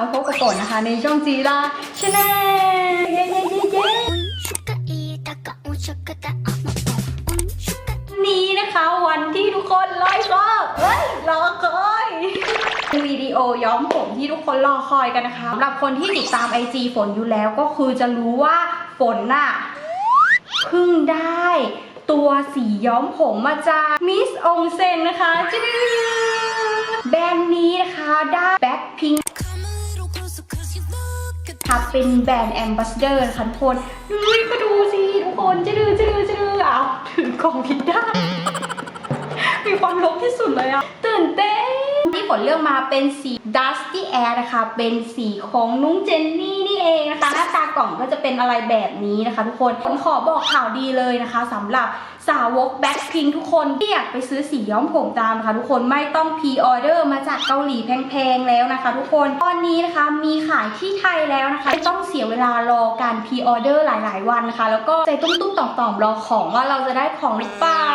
มาพบกับฝนนะคะ ในช่องจีราชแนลเย้เย้เย้เย้นี้นะคะวันที่ทุกคนรอคอยรอคอยวิดีโอย้อมผมที่ทุกคนรอคอยกันนะคะสำหรับคนที่ติดตามไอจีฝนอยู่แล้วก็คือจะรู้ว่าฝนน่ะเพิ่งได้ตัวสีย้อมผมมาจากมิสองเซนนะคะแบรนด์นี้นะคะได้แบ็คพิง ค่ะเป็นแบรนด์แอมบาสเดอร์นะคะทุกคนดูมาดูสิทุกคนจะดื้อจะดื้อจะดื้อเอาถือกล่องผิดด้านมีความลบที่สุดเลยอะตื่นเต้นที่ฝนเลือกมาเป็นสี Dusty Air นะคะ เป็นสีของนุ้งเจนนี่นี่ เองนะคะหน้าตากล่องก็จะเป็นอะไรแบบนี้นะคะทุกคนผมขอบอกข่าวดีเลยนะคะสำหรับสาวกแบ็คพิงทุกคนที่อยากไปซื้อสีย้อมผมตามนะคะทุกคนไม่ต้องพ r ออเดอร์มาจากเกาหลีแพงๆแล้วนะคะ ทุกคนตอนนี้นะคะมีขายที่ไทยแล้วนะคะไม่ต้องเสียเวลารอการพ r ออเดอร์หลาย ๆ วันนะคะ แล้วก็ใจตุ้มๆต่อมๆรอของว่าเราจะได้ของหรือเปล่า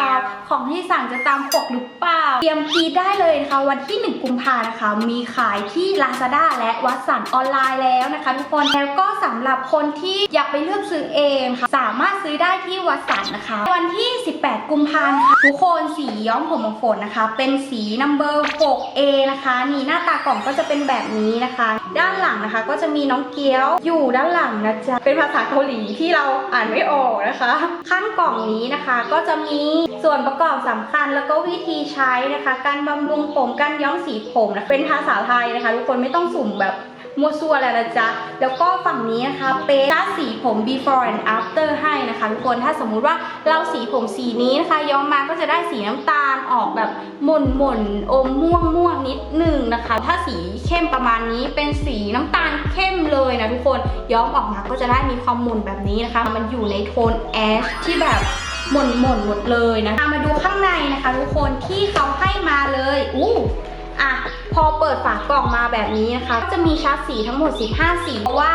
ของที่สั่งจะตามปกหรือเปล่าเตรียมพีได้เลยนะคะ วันที่ 1 กุมภานะคะ มีขายที่ Lazada และวัดสันออนไลน์แล้วนะคะ ทุกคนแล้วก็สำหรับคนที่อยากไปเลือกซื้อเองค่ะ สามารถซื้อได้ที่วัดสันนะคะ วันที่ 18 กุมภาพันธ์ค่ะทุกคนสีย้อมผมของฝนนะคะ เป็นสีนัมเบอร์ 6A นะคะ นี่หน้าตากล่องก็จะเป็นแบบนี้นะคะ ด้านหลังนะคะ ก็จะมีน้องเกี๊ยวอยู่ด้านหลังนะจ๊ะ เป็นภาษาเกาหลีที่เราอ่านไม่ออกนะคะ ข้างกล่องนี้นะคะก็จะมีส่วนประกอบสำคัญแล้วก็วิธีใช้นะคะ การบำรุงผมการย้อมสีผมนะเป็นภาษาไทยนะคะ ทุกคนไม่ต้องสุ่มแบบ มัวซัวอะไรนะจ๊ะ แล้วก็ฝั่งนี้นะคะเป็นราสีผม before and after ให้นะคะทุกคนถ้าสมมุติว่าเราสีผมสีนี้นะคะย้อมมาก็จะได้สีน้ำตาลออกแบบหม่นหม่นอมม่วงม่วงนิดหนึ่งนะคะ ถ้าสีเข้มประมาณนี้เป็นสีน้ำตาลเข้มเลยนะทุกคนย้อมออกมาก็จะได้มีความหม่นแบบนี้นะคะ มันอยู่ในโทนแอชที่แบบหม่นหม่นหมดเลยนะมาดูข้างในนะคะ ทุกคนที่เขาให้มาเลยอู้ อะพอเปิดฝากล่องมาแบบนี้นะคะก็จะมีชาร์ตสีทั้งหมด 15 สีเพราะว่า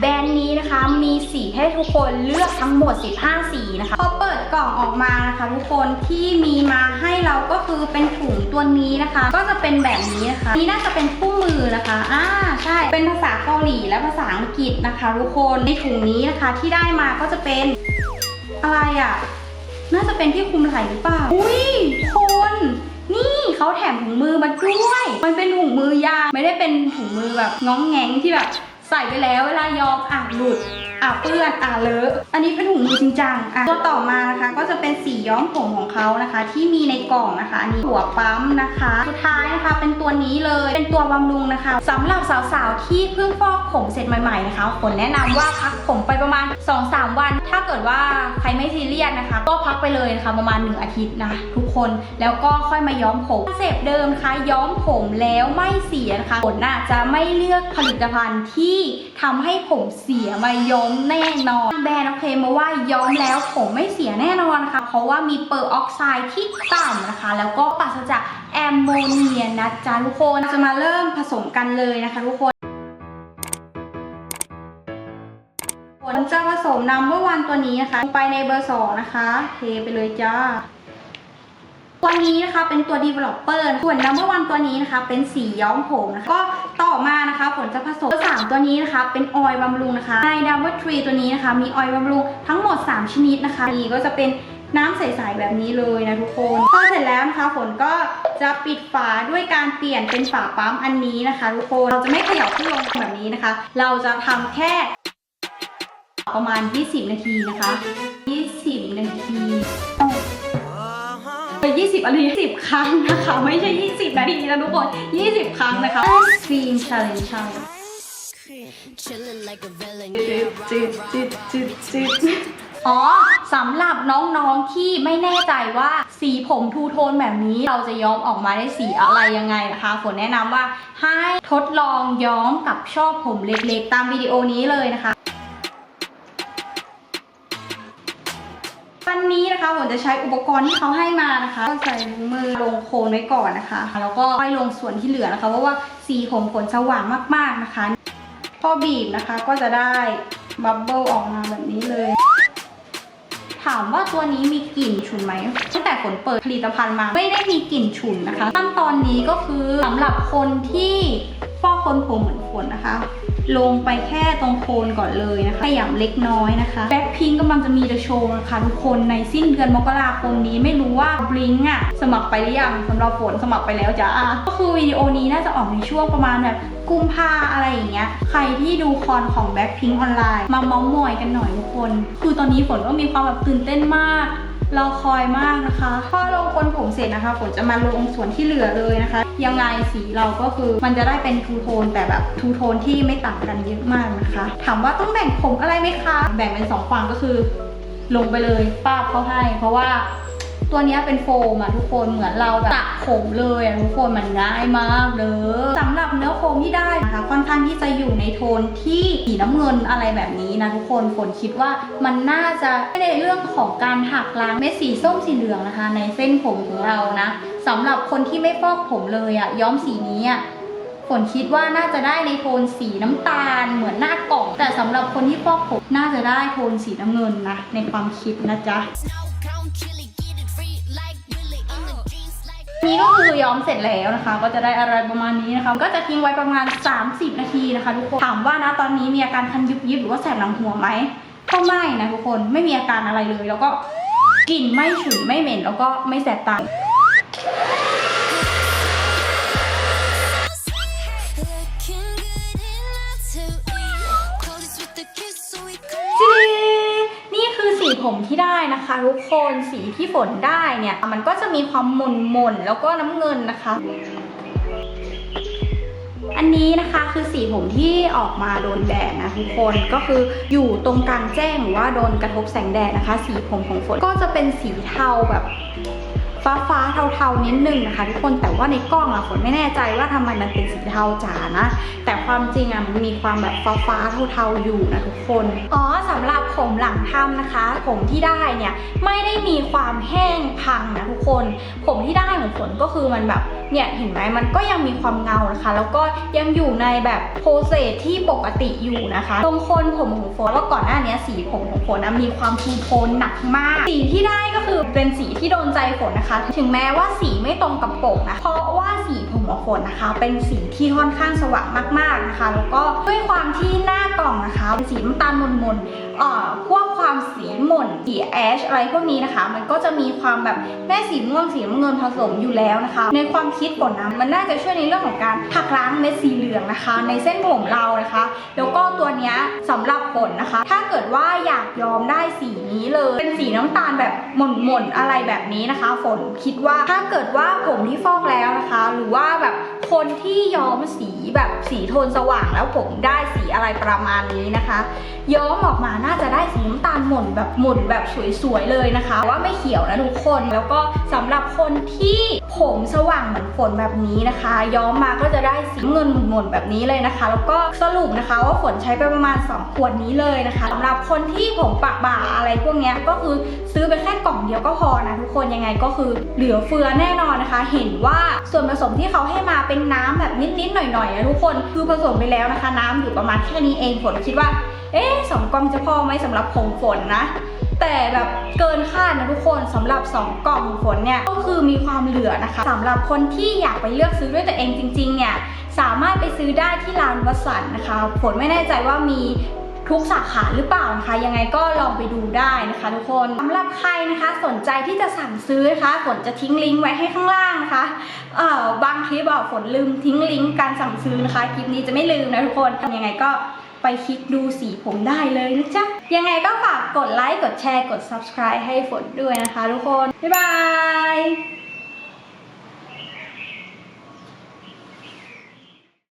แบรนด์นี้นะคะมีสีให้ทุกคนเลือกทั้งหมด 15 สีนะคะพอเปิดกล่องออกมานะคะทุกคนที่มีมาให้เราก็คือเป็นถุงตัวนี้นะคะ ก็จะเป็นแบบนี้นะคะนี่น่าจะเป็นคู่มือนะคะอ่าใช่เป็นภาษาเกาหลีและภาษาอังกฤษนะคะ ทุกคนในถุงนี้นะคะที่ได้มาก็จะเป็นอะไรอะน่าจะเป็นที่คุมไหล่หรือเปล่าอุ้ยคน นี่เขาแถมถุงมือมาด้วย มันเป็นถุงมือยางไม่ได้เป็นถุงมือแบบง้องแงงที่แบบใส่ไปแล้วเวลายอมอะหลุด อะเปื้อนอะเลอะอันนี้เป็นถุงมือจริงจังอะตัวต่อมานะคะ ก็จะเป็นสีย้อมผมของเขานะคะ ที่มีในกล่องนะคะอันนี้หัวปั๊มนะคะ สุดท้ายนะคะเป็นตัวนี้เลยเป็นตัวบำรุงนะคะสำหรับสาวๆที่เพิ่งฟอกผมเสร็จใหม่ๆนะคะฝนแนะนำว่าพักผมไปประมาณ 2-3 วัน ถ้าเกิดว่าใครไม่ซีเรียสนะคะ ก็พักไปเลยนะคะประมาณ 1 อาทิตย์นะทุกคนแล้วก็ค่อยมาย้อมผมเซปต์เดิมนะคะย้อมผมแล้วไม่เสียนะคะฝนน่ะจะไม่เลือกผลิตภัณฑ์ที่ทำให้ผมเสียมาย้อมแน่นอน แบรนด์โอเคมาว่าย้อมแล้วผมไม่เสียแน่นอนค่ะ เพราะว่ามีเปอร์ออกไซด์ที่ต่ำนะคะ แล้วก็ปราศจากแอมโมเนียนะจ๊ะทุกคนจะมาเริ่มผสมกันเลยนะคะทุกคนผลจะผสมนำเบอร์วันตัวนี้นะคะ ลงไปในเบอร์สองนะคะ เทไปเลยจ้า ตัวนี้นะคะเป็นตัว developer ส่วน number one ตัวนี้นะคะ เป็นสีย้อมผมนะคะก็ต่อมานะคะผลจะผสมสามตัวนี้นะคะ เป็นออยล์บำรุงนะคะใน number three ตัวนี้นะคะ มีออยล์บำรุงทั้งหมด 3 ชนิดนะคะนี่ก็จะเป็นน้ำใสๆแบบนี้เลยนะทุกคนพอเสร็จแล้วนะคะฝนก็จะปิดฝาด้วยการเปลี่ยนเป็นฝาปั๊มอันนี้นะคะ ทุกคนเราจะไม่เขย่าขึ้นลงแบบนี้นะคะ เราจะทำแค่ประมาณ 20 นาทีนะคะ 20 นาที เออ20นาที10 ครั้งนะคะ ไม่ใช่ 20 นาทีนะทุกคน 20 ครั้งนะคะฟิล์มชาเลนจ์ชา chillin' like a villain จิดจิดจิดจิดจิดอ๋อสำหรับน้องๆที่ไม่แน่ใจว่าสีผมทูโทนแบบนี้เราจะย้อมออกมาได้สีอะไรยังไงนะคะฝนแนะนำว่าให้ทดลองย้อมกับช่อผมเล็กๆ ตามวิดีโอนี้เลยนะคะ วันนี้นะคะผมจะใช้อุปกรณ์ที่เขาให้มานะคะก็ใส่ถุงมือลงโคนไว้ก่อนนะคะ แล้วก็ค่อยลงส่วนที่เหลือนะคะเพราะว่าสีผมฝนสว่างมากๆนะคะ พอบีบนะคะก็จะได้บับเบิลออกมาแบบนี้เลย ถามว่าตัวนี้มีกลิ่นฉุนไหมตั้งแต่ฝนเปิดผลิตภัณฑ์มา ไม่ได้มีกลิ่นฉุนนะคะขั้นตอนนี้ก็คือสำหรับคนที่ฟอกคนผมเหมือนฝนนะคะ ลงไปแค่ตรงโคนก่อนเลยนะคะอย่างเล็กน้อยนะคะแบ็คพิงกำลังจะมีจะโชว์นะคะทุกคนในสิ้นเดือนมกราคมนี้ไม่รู้ว่าบลิงอะสมัครไปหรือยังสำหรับฝนสมัครไปแล้วจ้าก็คือวิดีโอนี้น่าจะออกในช่วงประมาณแบบกุมภาอะไรอย่างเงี้ย ใครที่ดูคอนของแบ็คพิงออนไลน์มาเมาส์มอยกันหน่อยทุกคน คือตอนนี้ฝนก็มีความแบบตื่นเต้นมาก รอคอยมากนะคะพอลงคนผมเสร็จนะคะฝนจะมาลงส่วนที่เหลือเลยนะคะ ยังไงสีเราก็คือมันจะได้เป็นทูโทนแต่แบบทูโทนที่ไม่ต่างกันเยอะมากนะคะ ถามว่าต้องแบ่งผมอะไรไหมคะ แบ่งเป็นสองฝั่งก็คือ ลงไปเลยป้าบเขาให้ เพราะว่า ตัวนี้เป็นโฟมอะทุกคนเหมือนเราแบบสระผมเลยอะทุกคนมันง่ายมากเลยสำหรับเนื้อโฟมที่ได้นะคะค่อนข้างที่จะอยู่ในโทนที่สีน้ำเงินอะไรแบบนี้นะทุกคนฝนคิดว่ามันน่าจะในเรื่องของการหักล้างเม็ดสีส้มสีเหลืองนะคะ ในเส้นผมของเรานะสำหรับคนที่ไม่ฟอกผมเลยอะย้อมสีนี้อะฝนคิดว่าน่าจะได้ในโทนสีน้ำตาลเหมือนหน้ากล่อง แต่สำหรับคนที่ฟอกผมน่าจะได้โทนสีน้ำเงินนะในความคิดนะจ๊ะ นี้ก็คือย้อมเสร็จแล้วนะคะ ก็จะได้อะไรประมาณนี้นะคะ ก็จะทิ้งไว้ประมาณ 30 นาทีนะคะทุกคน ถามว่านะตอนนี้มีอาการคันยุบยิบหรือว่าแสบหลังหัวไหมก็ไม่นะทุกคน ไม่มีอาการอะไรเลย แล้วก็กลิ่นไม่ฉุนไม่เหม็น แล้วก็ไม่แสบตา ผมที่ได้นะคะทุกคนสีที่ฝนได้เนี่ย มันก็จะมีความหม่นหม่นๆแล้วก็น้ำเงินนะคะ อันนี้นะคะคือสีผมที่ออกมาโดนแดดนะทุกคนก็คืออยู่ตรงกลางแจ้งหรือว่าโดนกระทบแสงแดดนะคะ สีผมของฝนก็จะเป็นสีเทาแบบ ฟ้าฟ้าๆเทาๆนิดนึงนะคะทุกคนแต่ว่าในกล้องอะฝนไม่แน่ใจว่าทำไมมันเป็นสีเทาจ๋านะแต่ความจริงอะมันมีความแบบฟ้าฟ้าๆเทาๆอยู่นะทุกคนอ๋อสำหรับผมหลังทำนะคะ ผมที่ได้เนี่ยไม่ได้มีความแห้งพังนะทุกคน ผมที่ได้ของฝนก็คือมันแบบ เนี่ยเห็นไหมมันก็ยังมีความเงานะคะ แล้วก็ยังอยู่ในแบบโปรเซสที่ปกติอยู่นะคะตรงโคนผมของฝนว่าก่อนหน้านี้สีผมของฝนนะมีความทูโทนหนักมาก สีที่ได้ก็คือเป็นสีที่โดนใจฝนนะคะ ถึงแม้ว่าสีไม่ตรงกับปกนะเพราะว่าสีผมของฝนนะคะ เป็นสีที่ค่อนข้างสว่างมากๆนะคะ แล้วก็ด้วยความที่หน้ากล่องนะคะเป็นสีน้ำตาลมนๆเอ่อพวกความสีหม่นสีแอชอะไรพวกนี้นะคะ มันก็จะมีความแบบแม่สีม่วงสีน้ำเงินผสมอยู่แล้วนะคะ ในความคิดฝนนะมันน่าจะช่วยในเรื่องของการหักล้างเม็ดสีเหลืองนะคะ ในเส้นผมเรานะคะ แล้วก็ตัวเนี้ย สำหรับฝนนะคะ ถ้าเกิดว่าอยากย้อมได้สีนี้เลย เป็นสีน้ำตาลแบบหม่นๆอะไรแบบนี้นะคะ ฝนคิดว่าถ้าเกิดว่าผมที่ฟอกแล้วนะคะ หรือว่าแบบคนที่ย้อมสีแบบสีโทนสว่างแล้วผมได้สีอะไรประมาณนี้นะคะ ย้อมออกมาน่าจะได้สีน้ำตาลหม่นแบบหม่นแบบสวยๆเลยนะคะ ว่าไม่เขียวนะทุกคนแล้วก็สำหรับคนที่ผมสว่างเหมือนฝนแบบนี้นะคะ ย้อมมาก็จะได้สีเงินหม่นๆแบบนี้เลยนะคะ แล้วก็สรุปนะคะว่าฝนใช้ไปประมาณ2ขวดนี้เลยนะคะสำหรับคนที่ผมปากบ่าอะไรพวกนี้ก็คือซื้อไปแค่กล่องเดียวก็พอนะทุกคนยังไงก็คือเหลือเฟือแน่นอนนะคะ เห็นว่าส่วนผสมที่เขาให้มาเป็นน้ำแบบนิดๆหน่อยๆนะทุกคนคือผสมไปแล้วนะคะ น้ำอยู่ประมาณแค่นี้เองฝนคิดว่าเอ๊ะสองกล่องจะพอไหมสำหรับผมฝนนะแต่แบบเกินคาดนะทุกคนสำหรับ 2 กล่องฝนเนี่ยก็คือมีความเหลือนะคะสำหรับคนที่อยากไปเลือกซื้อด้วยตัวเองจริงๆเนี่ยสามารถไปซื้อได้ที่ร้านวัสันนะคะ ฝนไม่แน่ใจว่ามี ทุกสาขาหรือเปล่านะคะ ยังไงก็ลองไปดูได้นะคะ ทุกคนสำหรับใครนะคะ สนใจที่จะสั่งซื้อนะคะฝนจะทิ้งลิงก์ไว้ให้ข้างล่างนะคะเอ่อบางคลิปบอกฝนลืมทิ้งลิงก์การสั่งซื้อนะคะคลิปนี้จะไม่ลืมนะทุกคนยังไงก็ไปคลิกดูสีผมได้เลยนะจ๊ะ ยังไงก็ฝากกดไลค์ กดแชร์ กด subscribe ให้ฝนด้วยนะคะทุกคน บ๊ายบาย